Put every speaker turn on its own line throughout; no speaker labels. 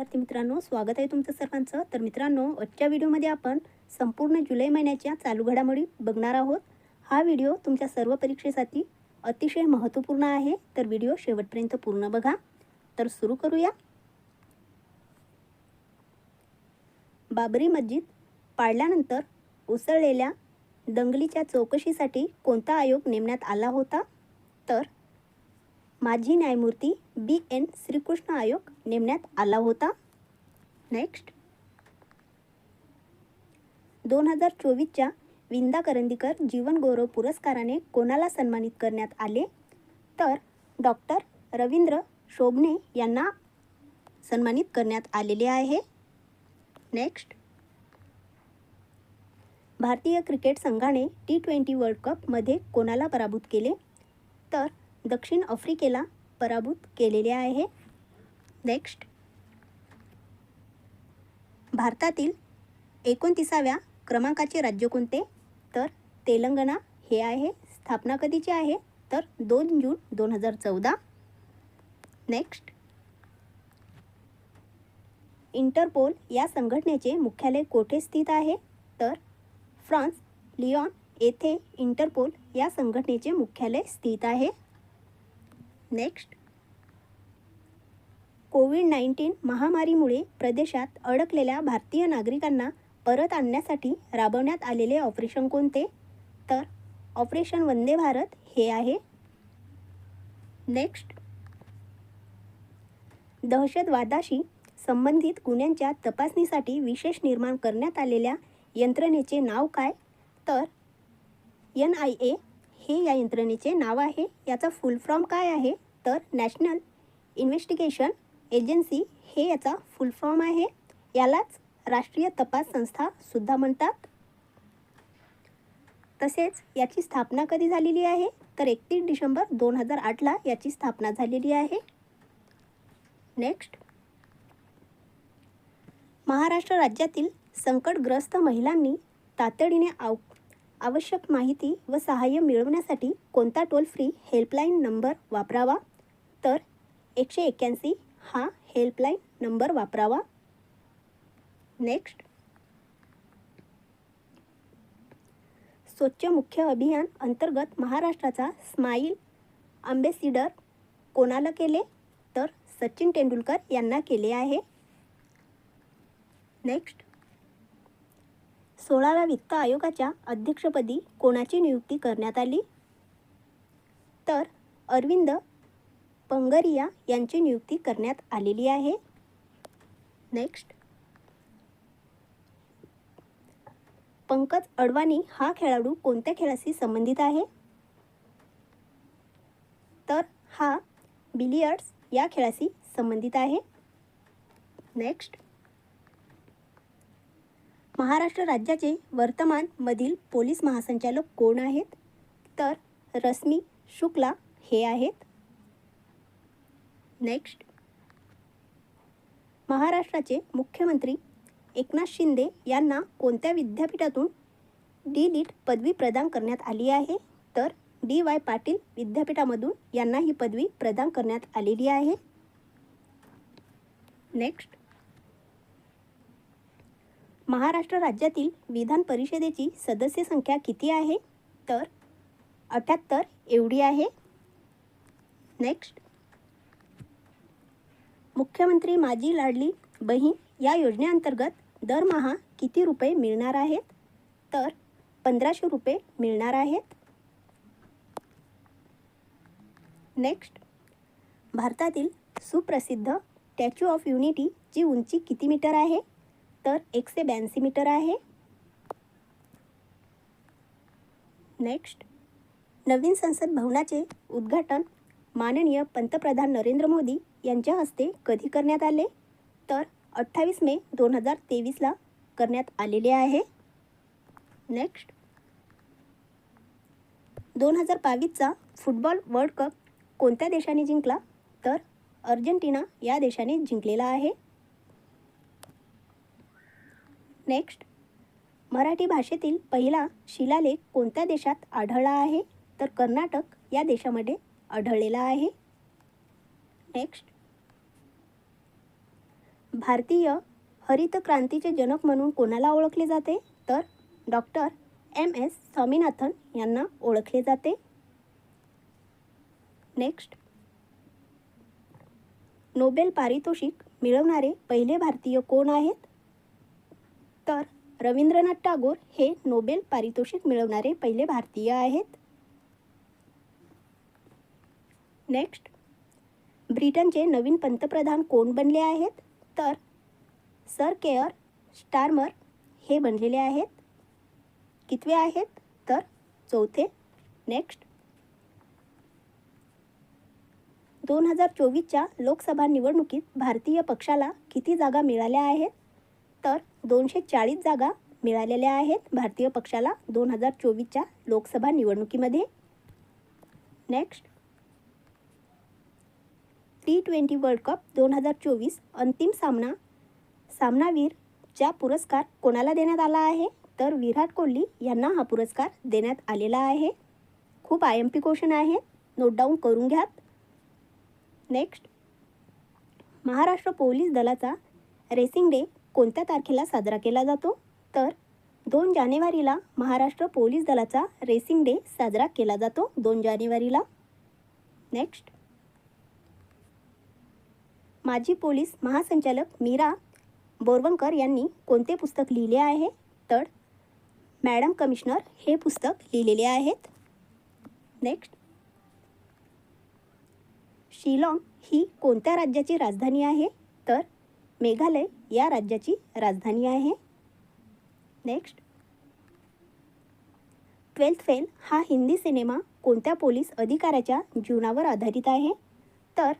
विद्यार्थी मित्रांनो स्वागत आहे तुमचं सर्वांचं. तर मित्रांनो आजच्या व्हिडिओमध्ये आपण संपूर्ण जुलै महिन्याच्या चालू घडामोडी बघणार आहोत. हा व्हिडिओ तुमच्या सर्व परीक्षेसाठी अतिशय महत्त्वपूर्ण आहे. तर व्हिडिओ शेवटपर्यंत पूर्ण बघा. तर सुरू करूया. बाबरी मस्जिद पाडल्यानंतर उसळलेल्या दंगलीच्या चौकशीसाठी कोणता आयोग नेमण्यात आला होता? तर माजी न्यायमूर्ती बी एन श्रीकृष्ण आयोग नेमण्यात आला होता. नेक्स्ट दोन हजार चोवीसच्या विंदा करंदीकर जीवन गौरव पुरस्काराने कोणाला सन्मानित करण्यात आले? तर डॉक्टर रवींद्र शोभणे यांना सन्मानित करण्यात आलेले आहे. नेक्स्ट भारतीय क्रिकेट संघाने टी ट्वेंटी वर्ल्ड कपमध्ये कोणाला पराभूत केले? तर दक्षिण आफ्रिकेला पराभूत केलेले आहे. नेक्स्ट भारतातील एकोणतीसाव्या क्रमांकाचे राज्य कोणते? तर तेलंगणा हे आहे स्थापना कधीची आहे? तर दोन जून दोन हजार चौदा. नेक्स्ट इंटरपोल या संघटनेचे मुख्यालय कोठे स्थित आहे? तर फ्रान्स लिऑन येथे इंटरपोल या संघटनेचे मुख्यालय स्थित आहे. नेक्स्ट कोविड नाईन्टीन महामारीमुळे प्रदेशात अडकलेल्या भारतीय नागरिकांना परत आणण्यासाठी राबवण्यात आलेले ऑपरेशन कोणते? तर ऑपरेशन वंदे भारत हे आहे. नेक्स्ट दहशतवादाशी संबंधित गुन्ह्यांच्या तपासणीसाठी विशेष निर्माण करण्यात आलेल्या यंत्रणेचे नाव काय? तर एन आय ए हे या यंत्रणेचे नाव आहे याचा फुल फॉर्म काय आहे? तर नॅशनल इन्व्हेस्टिगेशन एजन्सी हे याचा फुल फॉर्म आहे. यालाच राष्ट्रीय तपास संस्था सुद्धा म्हणतात. तसेच याची स्थापना कधी झालेली आहे? तर एकतीस डिसेंबर दोन हजार आठला याची स्थापना झालेली आहे. नेक्स्ट महाराष्ट्र राज्यातील संकटग्रस्त महिलांनी तातडीने आव आवश्यक माहिती व सहाय्य मिळवण्यासाठी कोणता टोल फ्री हेल्पलाईन नंबर वापरावा? तर एकशे एक्क्याऐंशी हा हेल्पलाईन नंबर वापरावा. नेक्स्ट स्वच्छ मुख्य अभियान अंतर्गत महाराष्ट्राचा स्माईल आंबेसिडर कोणाला केले? तर सचिन तेंडुलकर यांना केले आहे. नेक्स्ट सोळाव्या वित्त आयोगाच्या अध्यक्षपदी कोणाची नियुक्ती करण्यात आली? तर अरविंद पंगरिया यांची नियुक्ती करण्यात आलेली आहे. नेक्स्ट पंकज अडवाणी हा खेळाडू कोणत्या खेळाशी संबंधित आहे? तर हा बिलियर्ड्स या खेळाशी संबंधित आहे. नेक्स्ट महाराष्ट्र राज्याचे वर्तमानमधील पोलीस महासंचालक कोण आहेत? तर रश्मी शुक्ला हे आहेत. नेक्स्ट महाराष्ट्राचे मुख्यमंत्री एकनाथ शिंदे यांना कोणत्या विद्यापीठातून डी लिट पदवी प्रदान करण्यात आली आहे? तर डी वाय पाटील विद्यापीठामधून यांना ही पदवी प्रदान करण्यात आलेली आहे. नेक्स्ट महाराष्ट्र राज्यातील विधान परिषदेची सदस्य संख्या किती आहे? तर अठ्याहत्तर एवढी आहे. नेक्स्ट मुख्यमंत्री माझी लाडली बहीण या योजनेअंतर्गत दरमहा किती रुपये मिळणार आहेत? तर पंधराशे रुपये मिळणार आहेत. नेक्स्ट भारतातील सुप्रसिद्ध स्टॅच्यू ऑफ युनिटीची उंची किती मीटर आहे? तर एकशे ब्याऐंशी मीटर आहे. नेक्स्ट नवीन संसद भवनाचे उद्घाटन माननीय पंतप्रधान नरेंद्र मोदी यांच्या हस्ते कधी करण्यात आले? तर अठ्ठावीस मे दोन हजार तेवीसला करण्यात आलेले आहे. नेक्स्ट दोन हजार बावीसचा फुटबॉल वर्ल्ड कप कोणत्या देशाने जिंकला? तर अर्जेंटिना या देशाने जिंकलेला आहे. नेक्स्ट मराठी भाषेतील पहिला शिलालेख कोणत्या देशात आढळला आहे? तर कर्नाटक या देशामध्ये आढळलेला आहे. नेक्स्ट भारतीय हरित क्रांतीचे जनक म्हणून कोणाला ओळखले जाते? तर डॉक्टर एम एस स्वामीनाथन यांना ओळखले जाते. नेक्स्ट नोबेल पारितोषिक मिळवणारे पहिले भारतीय कोण आहेत? तर रवींद्रनाथ टागोर हे नोबेल पारितोषिक मिळवणारे पहिले भारतीय आहेत. नेक्स्ट ब्रिटनचे नवीन पंतप्रधान कोण बनले आहेत? तर सर केअर स्टार्मर हे बनलेले आहेत. कितवे आहेत? तर चौथे. नेक्स्ट दोन हजार चोवीसच्या लोकसभा निवडणुकीत भारतीय पक्षाला किती जागा मिळाल्या आहेत? तर दोनशे चाळीस जागा मिळालेल्या आहेत भारतीय पक्षाला दोन हजार चोवीसच्या लोकसभा निवडणुकीमध्ये. Next T twenty world cup दोन हजार चोवीस अंतिम सामना सामनावीरचा पुरस्कार कोणाला देण्यात आला आहे? तर विराट कोहली यांना हा पुरस्कार देण्यात आलेला आहे. खूप आय एम पी क्वेश्चन आहे. नोट डाऊन करून घ्यात. नेक्स्ट महाराष्ट्र पोलीस दलाचा रेसिंग डे कोणत्या तारखेला साजरा केला जातो? तर दोन जानेवारीला महाराष्ट्र पोलीस दलाचा रेसिंग डे साजरा केला जातो दोन जानेवारीला. नेक्स्ट. माजी पोलीस महासंचालक मीरा बोरवंकर यांनी कोणते पुस्तक लिहिले आहे? तर मॅडम कमिशनर हे पुस्तक लिहिलेले आहेत. नेक्स्ट. शिलाँग ही कोणत्या राज्याची राजधानी आहे? मेघालय या राज्याची राजधानी आहे. नेक्स्ट ट्वेल्थ फेल हा हिंदी सिनेमा कोणत्या पोलीस अधिकाऱ्याच्या जीवनावर आधारित आहे? तर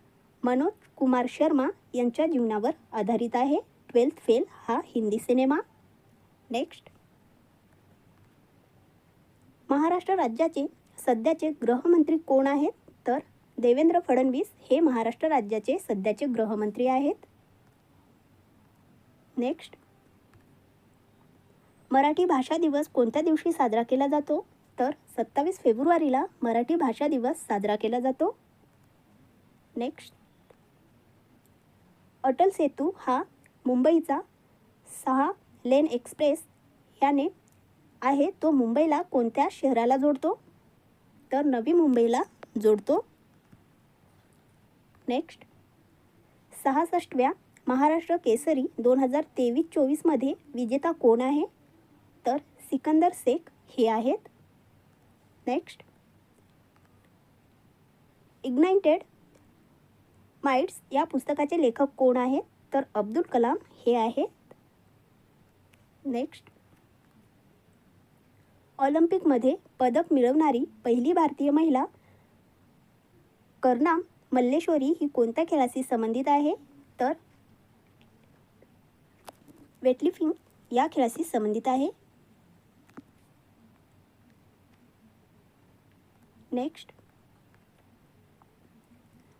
मनोज कुमार शर्मा यांच्या जीवनावर आधारित आहे. ट्वेल्थ फेल हा हिंदी सिनेमा. नेक्स्ट महाराष्ट्र राज्याचे सध्याचे गृहमंत्री कोण आहेत? तर देवेंद्र फडणवीस हे महाराष्ट्र राज्याचे सध्याचे गृहमंत्री आहेत. नेक्स्ट मराठी भाषा दिवस कोणत्या दिवशी साजरा केला जातो? तर सत्तावीस फेब्रुवारीला मराठी भाषा दिवस साजरा केला जातो. नेक्स्ट अटल सेतू हा मुंबईचा सहा लेन एक्सप्रेस याने आहे. तो मुंबईला कोणत्या शहराला जोडतो? तर नवी मुंबईला जोडतो. नेक्स्ट सहासष्टव्या महाराष्ट्र केसरी दोन हजार तेवीस चोवीसमध्ये विजेता कोण आहे? तर सिकंदर शेख हे आहेत. नेक्स्ट इग्नाइटेड माइट्स या पुस्तकाचे लेखक कोण आहेत? तर अब्दुल कलाम हे आहेत. नेक्स्ट ऑलिम्पिकमध्ये पदक मिळवणारी पहिली भारतीय महिला कर्णा मल्लेश्वरी ही कोणत्या खेळाशी संबंधित आहे? तर वेटलिफ्टिंग या खेळाशी संबंधित आहे. नेक्स्ट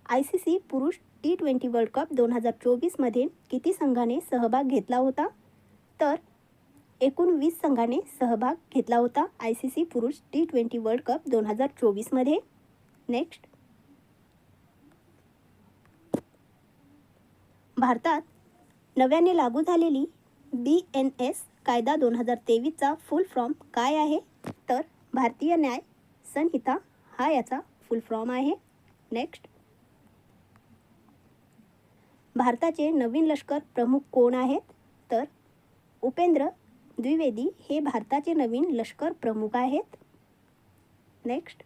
आय सी सी पुरुष टी ट्वेंटी वर्ल्ड कप दोन हजार चोवीसमध्ये किती संघाने सहभाग घेतला होता? तर एकूण वीस संघाने सहभाग घेतला होता आय सी सी पुरुष टी ट्वेंटी वर्ल्ड कप दोन हजार चोवीसमध्ये नेक्स्ट भारतात नव्याने लागू झालेली बी एन एस कायदा दोन हजार तेवीसचा फुल फॉर्म काय आहे? तर भारतीय न्याय संहिता हा याचा फुल फॉर्म आहे. नेक्स्ट भारताचे नवीन लष्कर प्रमुख कोण आहेत? तर उपेंद्र द्विवेदी हे भारताचे नवीन लष्कर प्रमुख आहेत. नेक्स्ट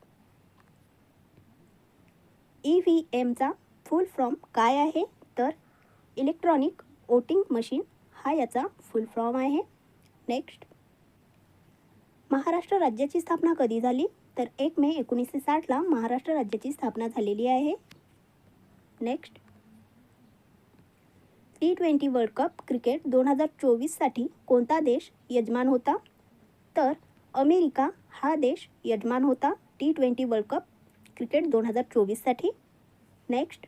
ई व्ही एमचा फुल फॉर्म काय आहे? तर इलेक्ट्रॉनिक वोटिंग मशीन हा याचा फुल फॉर्म आहे. नेक्स्ट महाराष्ट्र राज्याची स्थापना कधी झाली? तर एक मे एकोणीसशे साठला महाराष्ट्र राज्याची स्थापना झालेली आहे. Next T twenty world cup cricket दोन हजार चोवीससाठी कोणता देश यजमान होता? तर अमेरिका हा देश यजमान होता T twenty world cup cricket दोन हजार चोवीससाठी नेक्स्ट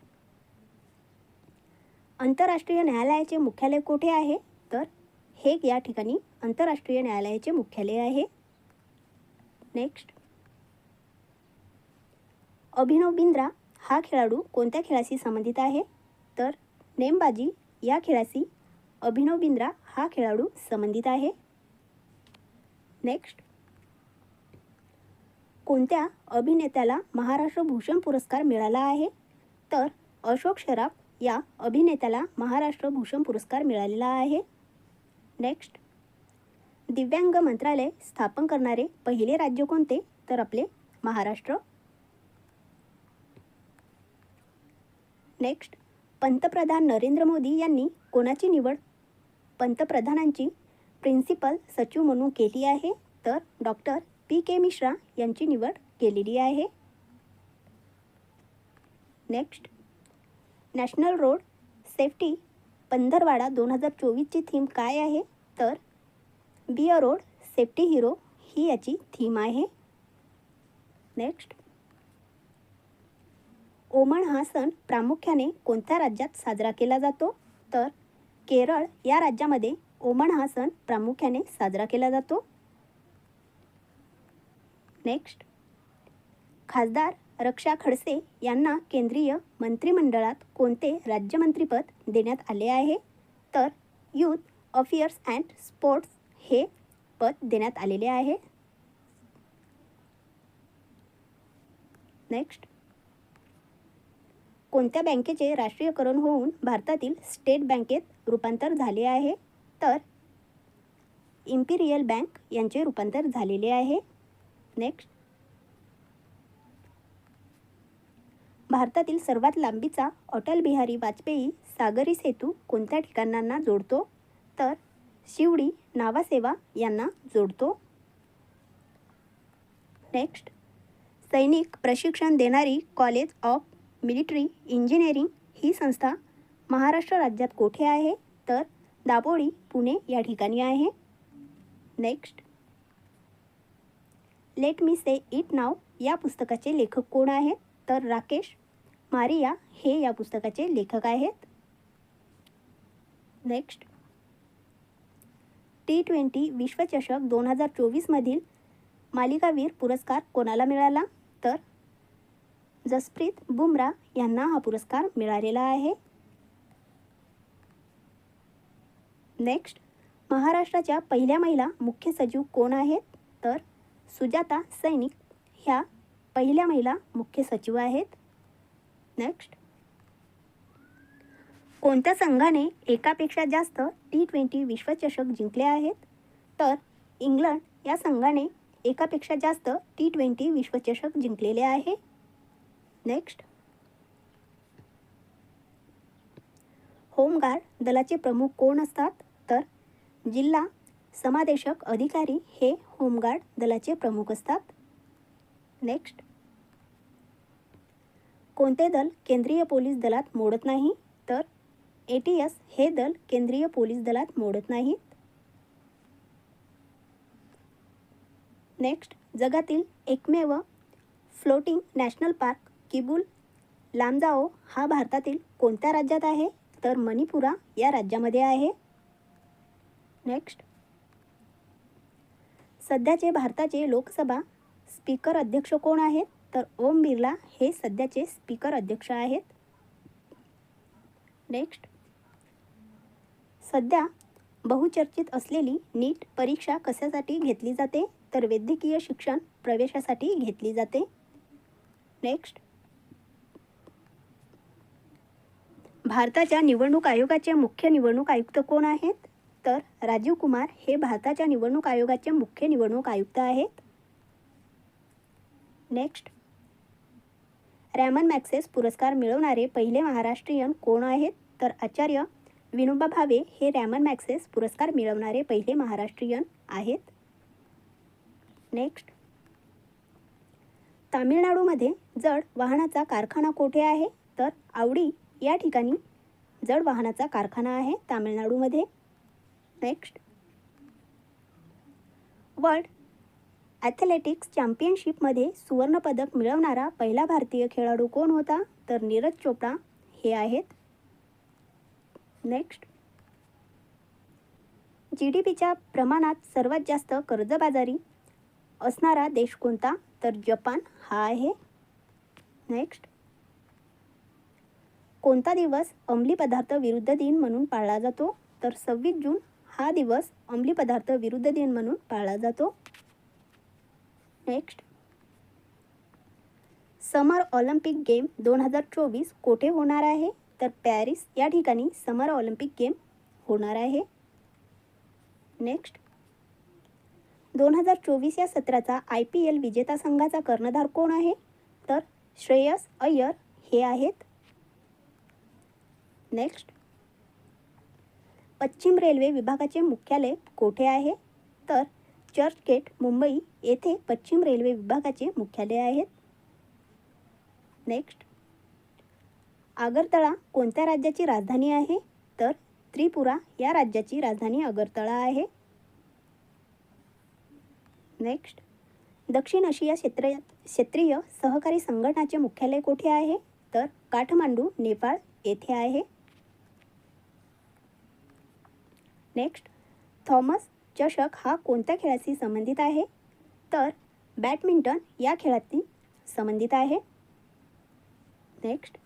आंतरराष्ट्रीय न्यायालयाचे मुख्यालय कोठे आहे? तर हेग या ठिकाणी आंतरराष्ट्रीय न्यायालयाचे मुख्यालय आहे. नेक्स्ट अभिनव बिंद्रा हा खेळाडू कोणत्या खेळाशी संबंधित आहे? तर नेमबाजी या खेळाशी अभिनव बिंद्रा हा खेळाडू संबंधित आहे. नेक्स्ट कोणत्या अभिनेत्याला महाराष्ट्र भूषण पुरस्कार मिळाला आहे? तर अशोक शराफ या अभिनेत्याला महाराष्ट्र भूषण पुरस्कार मिळालेला आहे. नेक्स्ट दिव्यांग मंत्रालय स्थापन करणारे पहिले राज्य कोणते? तर आपले महाराष्ट्र. नेक्स्ट पंतप्रधान नरेंद्र मोदी यांनी कोणाची निवड? पंतप्रधानांची प्रिन्सिपल सचिव म्हणून केली आहे. तर डॉक्टर पी के मिश्रा यांची निवड केलेली आहे. नेक्स्ट नॅशनल रोड सेफ्टी पंधरवाडा दोन हजार चोवीसची थीम काय आहे? तर be a road safety hero ही याची थीम आहे. नेक्स्ट. ओमण हा सण प्रामुख्याने कोणत्या राज्यात साजरा केला जातो? तर केरळ या राज्यामध्ये ओमण हा सण प्रामुख्याने साजरा केला जातो. नेक्स्ट. खासदार रक्षा खडसे यांना केंद्रीय मंत्रिमंडळात कोणते राज्यमंत्रीपद देण्यात आले आहे? तर यूथ अफेअर्स अँड स्पोर्ट्स हे पद देण्यात आलेले आहे. नेक्स्ट. कोणत्या बँकेचे राष्ट्रीयकरण होऊन भारतातील स्टेट बँकेत रूपांतर झाले आहे? तर इम्पिरियल बँक यांचे रूपांतर झालेले आहे. नेक्स्ट. भारतातील सर्वात लांबीचा अटल बिहारी वाजपेयी सागरी सेतू कोणत्या ठिकाणांना जोडतो? तर शिवडी नावासेवा यांना जोडतो. नेक्स्ट. सैनिक प्रशिक्षण देणारी कॉलेज ऑफ मिलिटरी इंजिनिअरिंग ही संस्था महाराष्ट्र राज्यात कोठे आहे? तर दापोळी पुणे या ठिकाणी आहे. Next. Let me say it नाव या पुस्तकाचे लेखक कोण आहेत? तर राकेश मारिया हे या पुस्तकाचे लेखक आहेत. नेक्स्ट टी ट्वेंटी विश्वचषक दोन हजार चोवीसमधील मालिकावीर पुरस्कार कोणाला मिळाला? तर जसप्रीत बुमरा यांना हा पुरस्कार मिळालेला आहे. नेक्स्ट महाराष्ट्राच्या पहिल्या महिला मुख्य सचिव कोण आहेत? तर सुजाता सैनिक ह्या पहिल्या महिला मुख्य सचिव आहेत. नेक्स्ट कोणत्या संघाने एकापेक्षा जास्त टी ट्वेंटी विश्वचषक जिंकले आहेत? तर इंग्लंड या संघाने एकापेक्षा जास्त टी ट्वेंटी विश्वचषक जिंकलेले आहे. नेक्स्ट होमगार्ड दलाचे प्रमुख कोण असतात? तर जिल्हा समादेशक अधिकारी हे होमगार्ड दलाचे प्रमुख असतात. नेक्स्ट कोणते दल केंद्रीय पोलीस दलात मोडत नाही? तर ए टी एस हे दल केंद्रीय पोलीस दलात मोडत नाहीत. नेक्स्ट जगातील एकमेव floating national park Keibul Lamjao हा भारतातील कोणत्या राज्यात आहे? तर मणिपुरा या राज्यामध्ये आहे. नेक्स्ट सध्याचे भारताचे लोकसभा स्पीकर अध्यक्ष कोण आहेत? तर ओम बिर्ला हे सध्याचे स्पीकर अध्यक्ष आहेत. नेक्स्ट सध्या बहुचर्चित असलेली नीट परीक्षा कशासाठी घेतली जाते? तर वैद्यकीय शिक्षण प्रवेशासाठी घेतली जाते. नेक्स्ट भारताच्या निवडणूक आयोगाचे मुख्य निवडणूक आयुक्त कोण आहेत? तर राजीव कुमार हे भारताच्या निवडणूक आयोगाचे मुख्य निवडणूक आयुक्त आहेत. नेक्स्ट रॅमन मॅक्सेस पुरस्कार मिळवणारे पहिले महाराष्ट्रीयन कोण आहेत? तर आचार्य विनोबा भावे हे रॅमन मॅक्सेस पुरस्कार मिळवणारे पहिले महाराष्ट्रीयन आहेत. नेक्स्ट तामिळनाडूमध्ये जड वाहनाचा कारखाना कोठे आहे? तर आवडी या ठिकाणी जड वाहनाचा कारखाना आहे तामिळनाडूमध्ये. नेक्स्ट वर्ल्ड ॲथलेटिक्स चॅम्पियनशिपमध्ये सुवर्णपदक मिळवणारा पहिला भारतीय खेळाडू कोण होता? तर नीरज चोपड़ा हे आहेत. नेक्स्ट जी डी पीच्या प्रमाणात सर्वात जास्त कर्जबाजारी असणारा देश कोणता? तर जपान. हा आहे. नेक्स्ट कोणता दिवस अंमली पदार्थ विरुद्ध दिन म्हणून पाळला जातो? तर सव्वीस जून हा दिवस अंमली पदार्थ विरुद्ध दिन म्हणून पाळला जातो. नेक्स्ट समर ऑलिम्पिक गेम दोन हजार चोवीस कोठे होणार आहे? तर पॅरिस या ठिकाणी समर ऑलिम्पिक गेम होणार आहे. नेक्स्ट दोन हजार चोवीस या सत्राचा आय पी एल विजेता संघाचा कर्णधार कोण आहे? तर श्रेयस अय्यर हे आहेत. नेक्स्ट पश्चिम रेल्वे विभागाचे मुख्यालय कोठे आहे? तर चर्चगेट मुंबई येथे पश्चिम रेल्वे विभागाचे मुख्यालय आहेत. नेक्स्ट आगरतळा कोणत्या राज्याची राजधानी आहे? तर त्रिपुरा या राज्याची राजधानी आगरतळा आहे. नेक्स्ट दक्षिण आशिया क्षेत्र क्षेत्रीय सहकारी संघटनाचे मुख्यालय कोठे आहे? तर काठमांडू नेपाळ येथे आहे. नेक्स्ट थॉमस चषक हा कोणत्या खेळाशी संबंधित आहे? तर बॅडमिंटन या खेळाशी संबंधित आहे. नेक्स्ट.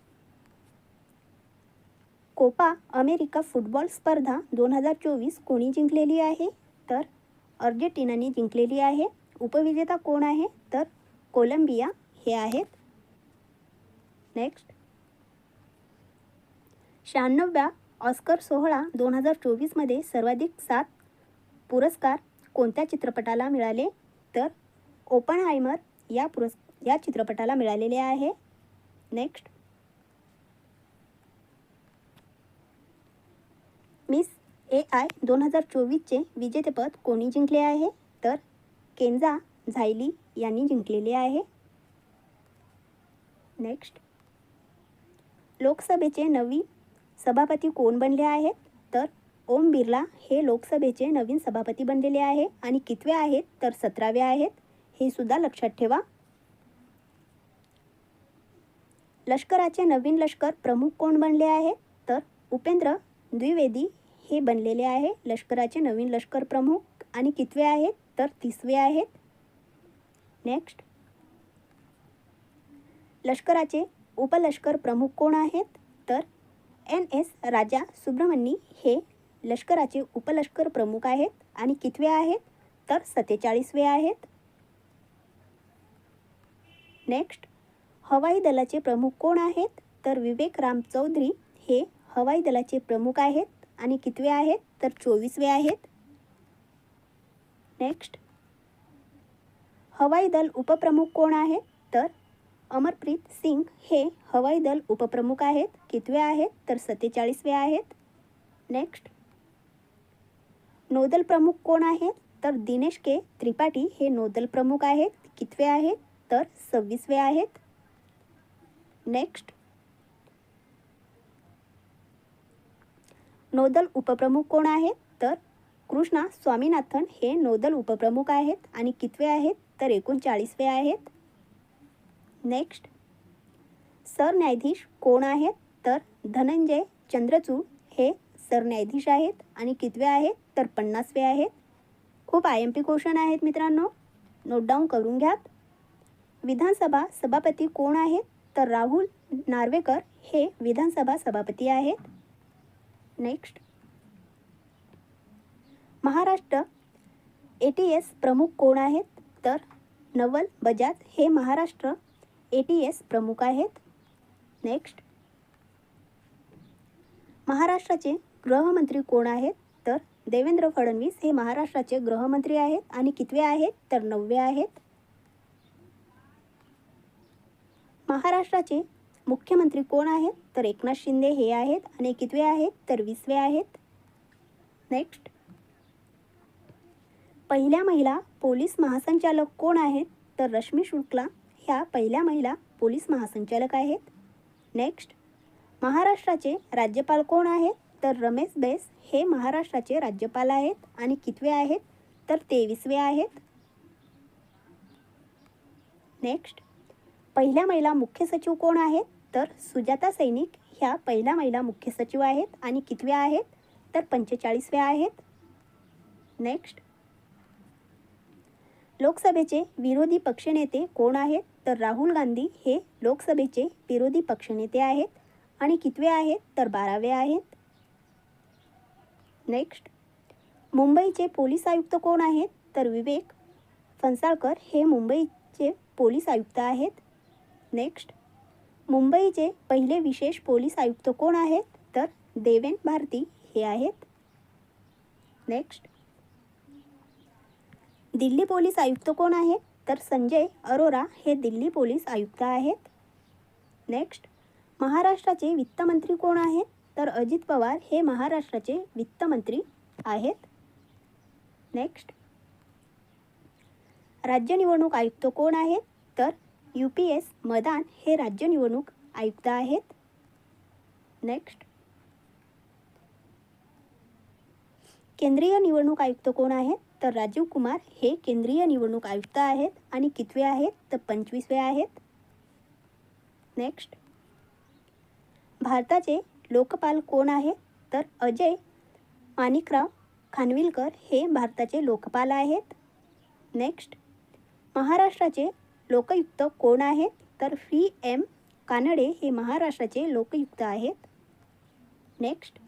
कोपा अमेरिका फुटबॉल स्पर्धा दोन हजार चोवीस कोणी जिंकलेली आहे? तर अर्जेंटिनाने जिंकलेली आहे. उपविजेता कोण आहे? तर कोलंबिया हे आहेत. नेक्स्ट. शहाण्णव्या ऑस्कर सोहळा दोन हजार चोवीसमध्ये सर्वाधिक सात पुरस्कार कोणत्या चित्रपटाला मिळाले? तर ओपन हायमर या पुरस् या चित्रपटाला मिळालेले आहे. नेक्स्ट. मिस ए आय दोन हजार चोवीसचे विजेतेपद कोणी जिंकले आहे? तर केंजा झायली यांनी जिंकलेले आहे. नेक्स्ट. लोकसभेचे नवी सभापती कोण बनले आहेत? ओम बिर्ला हे लोकसभेचे नवीन सभापती बनलेले आहे आणि कितवे आहेत तर सतरावे आहेत हे सुद्धा लक्षात ठेवा. लष्कराचे नवीन लष्कर प्रमुख कोण बनले आहेत तर उपेंद्र द्विवेदी हे बनलेले आहे. लष्कराचे नवीन लष्कर प्रमुख आणि कितवे आहेत? तर तिसवे आहेत. नेक्स्ट. लष्कराचे उपलष्कर प्रमुख कोण आहेत? तर एन एस राजा सुब्रमणी हे लष्कराचे उपलष्कर प्रमुख आहेत आणि कितवे आहेत? तर सत्तेचाळीसवे आहेत. नेक्स्ट हवाई दलाचे प्रमुख कोण आहेत? तर विवेक राम चौधरी हे हवाई दलाचे प्रमुख आहेत आणि कितवे आहेत? तर चोवीसवे आहेत. नेक्स्ट हवाई दल उपप्रमुख कोण आहेत? तर अमरप्रीत सिंग हे हवाई दल उपप्रमुख आहेत. कितवे आहेत? तर सत्तेचाळीसवे आहेत. नेक्स्ट नौदल प्रमुख कोण आहेत? तर दिनेश के. त्रिपाठी हे नौदल प्रमुख आहेत. कितवे आहेत? तर सव्वीसवे आहेत. नेक्स्ट नौदल उपप्रमुख कोण आहेत? तर कृष्णा स्वामीनाथन हे नौदल उपप्रमुख आहेत आणि कितवे आहेत? तर एकोणचाळीसवे आहेत. नेक्स्ट सरन्यायाधीश कोण आहेत? तर धनंजय चंद्रचूड हे सरन्यायाधीश आहेत आणि कितवे आहेत तर पन्नासवे आहेत. खूप आय एम पी क्वेश्चन आहेत मित्रांनो. नोट डाऊन करून घ्यात. विधानसभा सभापती कोण आहेत? तर राहुल नार्वेकर हे विधानसभा सभापती आहेत. Next Maharashtra A T S प्रमुख कोण आहेत? तर नवल बजाज हे महाराष्ट्र ए टी एस प्रमुख आहेत. नेक्स्ट महाराष्ट्राचे गृहमंत्री कोण आहेत? तर देवेंद्र फडणवीस हे महाराष्ट्राचे गृहमंत्री आहेत आणि कितवे आहेत? तर नववे आहेत. महाराष्ट्राचे मुख्यमंत्री कोण आहेत? तर एकनाथ शिंदे हे आहेत आणि कितवे आहेत? तर वीसवे आहेत. नेक्स्ट पहिल्या महिला पोलीस महासंचालक कोण आहेत? तर रश्मी शुक्ला ह्या पहिल्या महिला पोलीस महासंचालक आहेत. नेक्स्ट महाराष्ट्राचे राज्यपाल कोण आहेत? तर रमेश बैस हे महाराष्ट्राचे राज्यपाल आहेत आणि कितवे आहेत? तर तेवीसवे आहेत. नेक्स्ट पहिल्या महिला मुख्य सचिव कोण आहेत? तर सुजाता सैनिक ह्या पहिल्या महिला मुख्य सचिव आहेत आणि कितव्या आहेत? तर पंचेचाळीसव्या आहेत. नेक्स्ट लोकसभेचे विरोधी पक्षनेते कोण आहेत? तर राहुल गांधी हे लोकसभेचे विरोधी पक्षनेते आहेत आणि कितवे आहेत? तर बारावे आहेत. नेक्स्ट मुंबईचे पोलीस आयुक्त कोण आहेत? तर विवेक फणसाळकर हे मुंबईचे पोलीस आयुक्त आहेत. नेक्स्ट मुंबईचे पहिले विशेष पोलीस आयुक्त कोण आहेत? तर देवेन भारती हे आहेत. नेक्स्ट दिल्ली पोलीस आयुक्त कोण आहेत? तर संजय अरोरा हे दिल्ली पोलीस आयुक्त आहेत. नेक्स्ट महाराष्ट्राचे वित्तमंत्री कोण आहेत? तर अजित पवार हे महाराष्ट्राचे वित्तमंत्री आहेत. नेक्स्ट राज्य निवडणूक आयुक्त कोण आहेत? तर यू पी एस मदान हे राज्य निवडणूक आयुक्त आहेत. नेक्स्ट केंद्रीय निवडणूक आयुक्त कोण आहेत? तर राजीव कुमार हे केंद्रीय निवडणूक आयुक्त आहेत आणि कितवे आहेत? तर पंचवीसवे आहेत. नेक्स्ट भारताचे लोकपाल कोण आहे? तर अजय माणिकराव खानविलकर हे भारताचे लोकपाल आहेत. नेक्स्ट महाराष्ट्राचे लोकयुक्त कोण आहेत? तर व्ही. एम. कानडे हे महाराष्ट्राचे लोकयुक्त आहेत. नेक्स्ट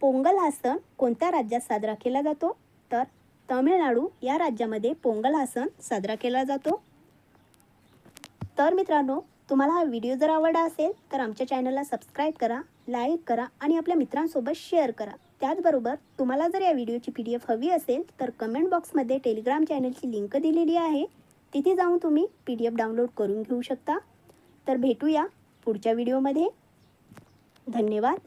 पोंगल हा सण कोणत्या राज्यात साजरा केला जातो? तर तमिळनाडू या राज्यामध्ये पोंगल हा सण साजरा केला जातो. तर मित्रांनो तुम्हाला हा व्हिडिओ जर आवडला असेल तर आमच्या चॅनलला सबस्क्राईब करा लाईक करा आणि आपल्या मित्रांसोबत शेअर करा. त्याचबरोबर तुम्हाला जर या व्हिडिओची पी डी एफ हवी असेल तर कमेंट बॉक्समध्ये टेलिग्राम चॅनलची लिंक दिलेली आहे. तिथे जाऊन तुम्ही पी डी एफ डाउनलोड करून घेऊ शकता. तर भेटूया पुढच्या व्हिडिओमध्ये धन्यवाद.